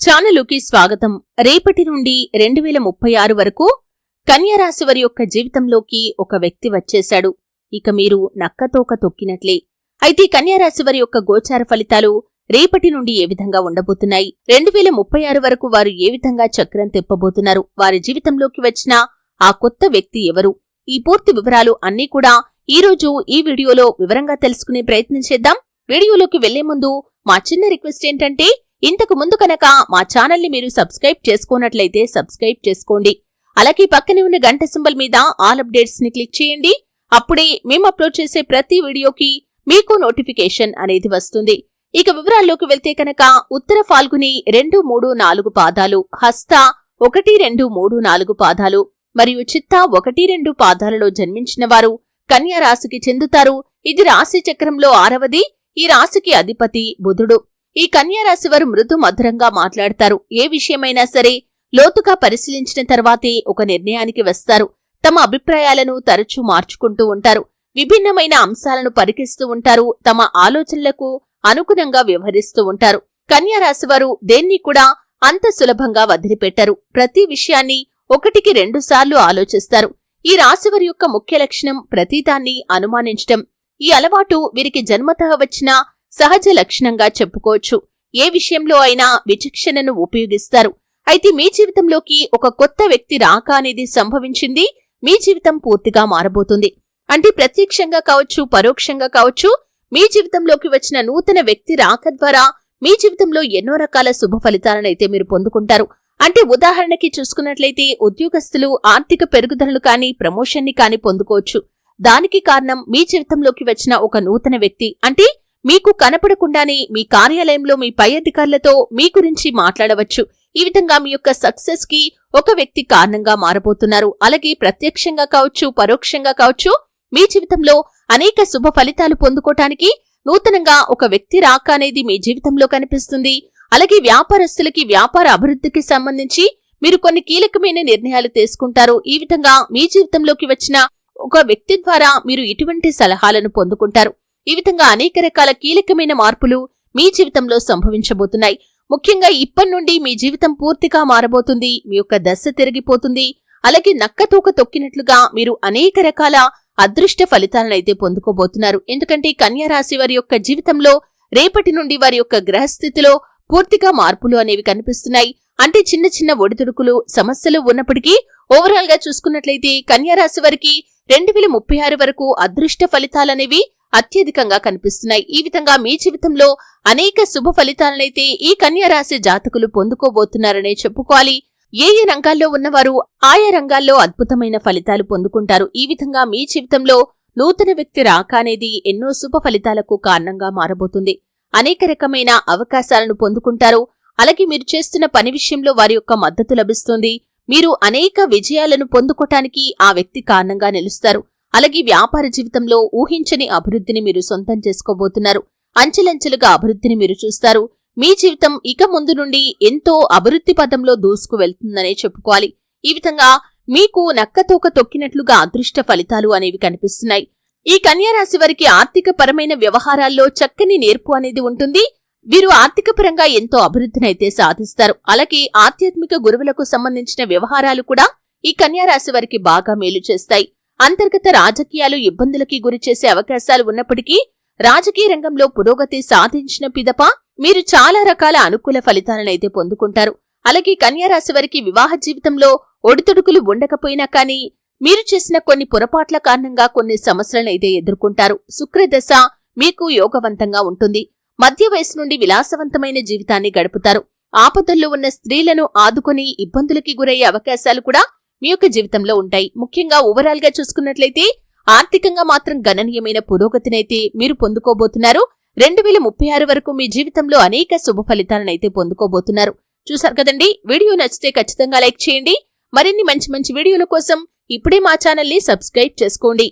ఛానలుకి స్వాగతం. రేపటి నుండి రెండు వేల ముప్పై ఆరు వరకు కన్యరాశి వారి యొక్క జీవితంలోకి ఒక వ్యక్తి వచ్చేశాడు. ఇక మీరు నక్కతోక తొక్కినట్లే. అయితే కన్యారాశి వారి యొక్క గోచార ఫలితాలు రేపటి నుండి ఏ విధంగా ఉండబోతున్నాయి? రెండు వేల ముప్పై ఆరు వరకు వారు ఏ విధంగా చక్రం తెప్పబోతున్నారు? వారి జీవితంలోకి వచ్చిన ఆ కొత్త వ్యక్తి ఎవరు? ఈ పూర్తి వివరాలు అన్నీ కూడా ఈ రోజు ఈ వీడియోలో వివరంగా తెలుసుకునే ప్రయత్నం చేద్దాం. వీడియోలోకి వెళ్ళే ముందు మా చిన్న రిక్వెస్ట్ ఏంటంటే ఇంతకు ముందు కనుక మా ఛానల్ని మీరు సబ్స్క్రైబ్ చేసుకున్నట్లయితే సబ్స్క్రైబ్ చేసుకోండి. అలాగే పక్కనే ఉన్న గంట సింబల్ మీద ఆల్ అప్డేట్స్ని క్లిక్ చేయండి. అప్పుడే మేము అప్లోడ్ చేసే ప్రతి వీడియోకి మీకు నోటిఫికేషన్ అనేది వస్తుంది. ఇక వివరాల్లోకి వెళ్తే కనుక ఉత్తర ఫాల్గుని రెండు మూడు నాలుగు పాదాలు హస్త ఒకటి రెండు మూడు నాలుగు పాదాలు మరియు చిత్త ఒకటి రెండు పాదాలలో జన్మించిన వారు కన్యా రాశికి చెందుతారు. ఇది రాశి చక్రంలో ఆరవది ఈ రాశికి అధిపతి బుధుడు. ఈ కన్యారాశి వారు మృదు మధురంగా మాట్లాడతారు. ఏ విషయమైనా సరే లోతుగా పరిశీలించిన తర్వాతే ఒక నిర్ణయానికి వస్తారు. తమ అభిప్రాయాలను తరచూ మార్చుకుంటూ ఉంటారు. విభిన్నమైన అంశాలను పరికిస్తూ ఉంటారు. తమ ఆలోచనలకు అనుగుణంగా వ్యవహరిస్తూ ఉంటారు. కన్యారాశి వారు దేన్ని కూడా అంత సులభంగా వదిలిపెట్టరు. ప్రతి విషయాన్ని ఒకటికి రెండుసార్లు ఆలోచిస్తారు. ఈ రాశివారి యొక్క ముఖ్య లక్షణం ప్రతిదాన్ని అనుమానించటం. ఈ అలవాటు వీరికి జన్మతః వచ్చిన సహజ లక్షణంగా చెప్పుకోవచ్చు. ఏ విషయంలో అయినా విచక్షణను ఉపయోగిస్తారు. అయితే మీ జీవితంలోకి ఒక కొత్త వ్యక్తి రాక అనేది సంభవించింది మీ జీవితం పూర్తిగా మారబోతుంది. అంటే ప్రత్యక్షంగా కావచ్చు పరోక్షంగా కావచ్చు మీ జీవితంలోకి వచ్చిన నూతన వ్యక్తి రాక ద్వారా మీ జీవితంలో ఎన్నో రకాల శుభ ఫలితాలనైతే మీరు పొందుకుంటారు. అంటే ఉదాహరణకి చూసుకున్నట్లయితే ఉద్యోగస్తులు ఆర్థిక పెరుగుదలను కానీ ప్రమోషన్ని కానీ పొందుకోవచ్చు. దానికి కారణం మీ జీవితంలోకి వచ్చిన ఒక నూతన వ్యక్తి. అంటే మీకు కనపడకుండానే మీ కార్యాలయంలో మీ పై అధికారులతో మీ గురించి మాట్లాడవచ్చు. ఈ విధంగా మీ యొక్క సక్సెస్కి ఒక వ్యక్తి కారణంగా మారబోతున్నారు. అలాగే ప్రత్యక్షంగా కావచ్చు పరోక్షంగా కావచ్చు మీ జీవితంలో అనేక శుభ ఫలితాలు పొందుకోటానికి నూతనంగా ఒక వ్యక్తి రాక అనేది మీ జీవితంలో కనిపిస్తుంది. అలాగే వ్యాపారస్తులకి వ్యాపార అభివృద్ధికి సంబంధించి మీరు కొన్ని కీలకమైన నిర్ణయాలు తీసుకుంటారు. ఈ విధంగా మీ జీవితంలోకి వచ్చిన ఒక వ్యక్తి ద్వారా మీరు ఇటువంటి సలహాలను పొందుకుంటారు. ఈ విధంగా అనేక రకాల కీలకమైన మార్పులు మీ జీవితంలో సంభవించబోతున్నాయి. ముఖ్యంగా ఇప్పటి నుండి మీ జీవితం పూర్తిగా మారబోతుంది మీ యొక్క దశ తిరిగిపోతుంది. అలాగే నక్కతూక తొక్కినట్లుగా మీరు అనేక రకాల అదృష్ట ఫలితాలనైతే పొందుకోబోతున్నారు. ఎందుకంటే కన్యా రాశి వారి యొక్క జీవితంలో రేపటి నుండి వారి యొక్క గ్రహస్థితిలో పూర్తిగా మార్పులు అనేవి కనిపిస్తున్నాయి. అంటే చిన్న చిన్న ఒడిదుడుకులు సమస్యలు ఉన్నప్పటికీ ఓవరాల్గా చూసుకున్నట్లయితే కన్యా రాశి వారికి రెండు వేల ముప్పై ఆరు వరకు అదృష్ట ఫలితాలనేవి అత్యధికంగా కనిపిస్తున్నాయి. ఈ విధంగా మీ జీవితంలో అనేక శుభ ఫలితాలనైతే ఈ కన్యరాశి జాతకులు పొందుకోబోతున్నారనే చెప్పుకోవాలి. ఏ ఏ రంగాల్లో ఉన్నవారు ఆయా రంగాల్లో అద్భుతమైన ఫలితాలు పొందుకుంటారు. ఈ విధంగా మీ జీవితంలో నూతన వ్యక్తి రాక అనేది ఎన్నో శుభ ఫలితాలకు కారణంగా మారబోతుంది. అనేక రకమైన అవకాశాలను పొందుకుంటారు. అలాగే మీరు చేస్తున్న పని విషయంలో వారి యొక్క మద్దతు లభిస్తుంది. మీరు అనేక విజయాలను పొందుకోటానికి ఆ వ్యక్తి కారణంగా నిలుస్తారు. అలాగే వ్యాపార జీవితంలో ఊహించని అభివృద్ధిని మీరు సొంతం చేసుకోబోతున్నారు. అంచెలంచెలుగా అభివృద్ధిని మీరు చూస్తారు. మీ జీవితం ఇక ముందు నుండి ఎంతో అభివృద్ధి పదంలో దూసుకు వెళ్తుందనే చెప్పుకోవాలి. ఈ విధంగా మీకు నక్కతోక తొక్కినట్లుగా అదృష్ట ఫలితాలు అనేవి కనిపిస్తున్నాయి. ఈ కన్యారాశి వారికి ఆర్థిక పరమైన వ్యవహారాల్లో చక్కని నేర్పు అనేది ఉంటుంది. వీరు ఆర్థిక పరంగా ఎంతో అభివృద్ధినైతే సాధిస్తారు. అలాగే ఆధ్యాత్మిక గురువులకు సంబంధించిన వ్యవహారాలు కూడా ఈ కన్యారాశి వారికి బాగా మేలు చేస్తాయి. అంతర్గత రాజకీయాలు ఇబ్బందులకి గురిచేసే అవకాశాలు ఉన్నప్పటికీ రాజకీయ రంగంలో పురోగతి సాధించిన పిదప మీరు చాలా రకాల అనుకూల ఫలితాలనైతే పొందుకుంటారు. అలాగే కన్యారాశి వారికి వివాహ జీవితంలో ఒడిదుడుకులు ఉండకపోయినా కానీ మీరు చేసిన కొన్ని పొరపాట్ల కారణంగా కొన్ని సమస్యలనైతే ఎదుర్కొంటారు. శుక్రదశ మీకు యోగవంతంగా ఉంటుంది. మధ్య వయసు నుండి విలాసవంతమైన జీవితాన్ని గడుపుతారు. ఆపదల్లో ఉన్న స్త్రీలను ఆదుకొని ఇబ్బందులకి గురయ్యే అవకాశాలు కూడా మీ యొక్క జీవితంలో ఉంటాయి. ముఖ్యంగా ఓవరాల్గా చూసుకున్నట్లయితే ఆర్థికంగా మాత్రం గణనీయమైన పురోగతినైతే మీరు పొందుకోబోతున్నారు. రెండు వేల ముప్పై ఆరు వరకు మీ జీవితంలో అనేక శుభ ఫలితాలనైతే పొందుకోబోతున్నారు. చూసారు కదండి? వీడియో నచ్చితే ఖచ్చితంగా లైక్ చేయండి. మరిన్ని మంచి మంచి వీడియోల కోసం ఇప్పుడే మా ఛానల్ని సబ్స్క్రైబ్ చేసుకోండి.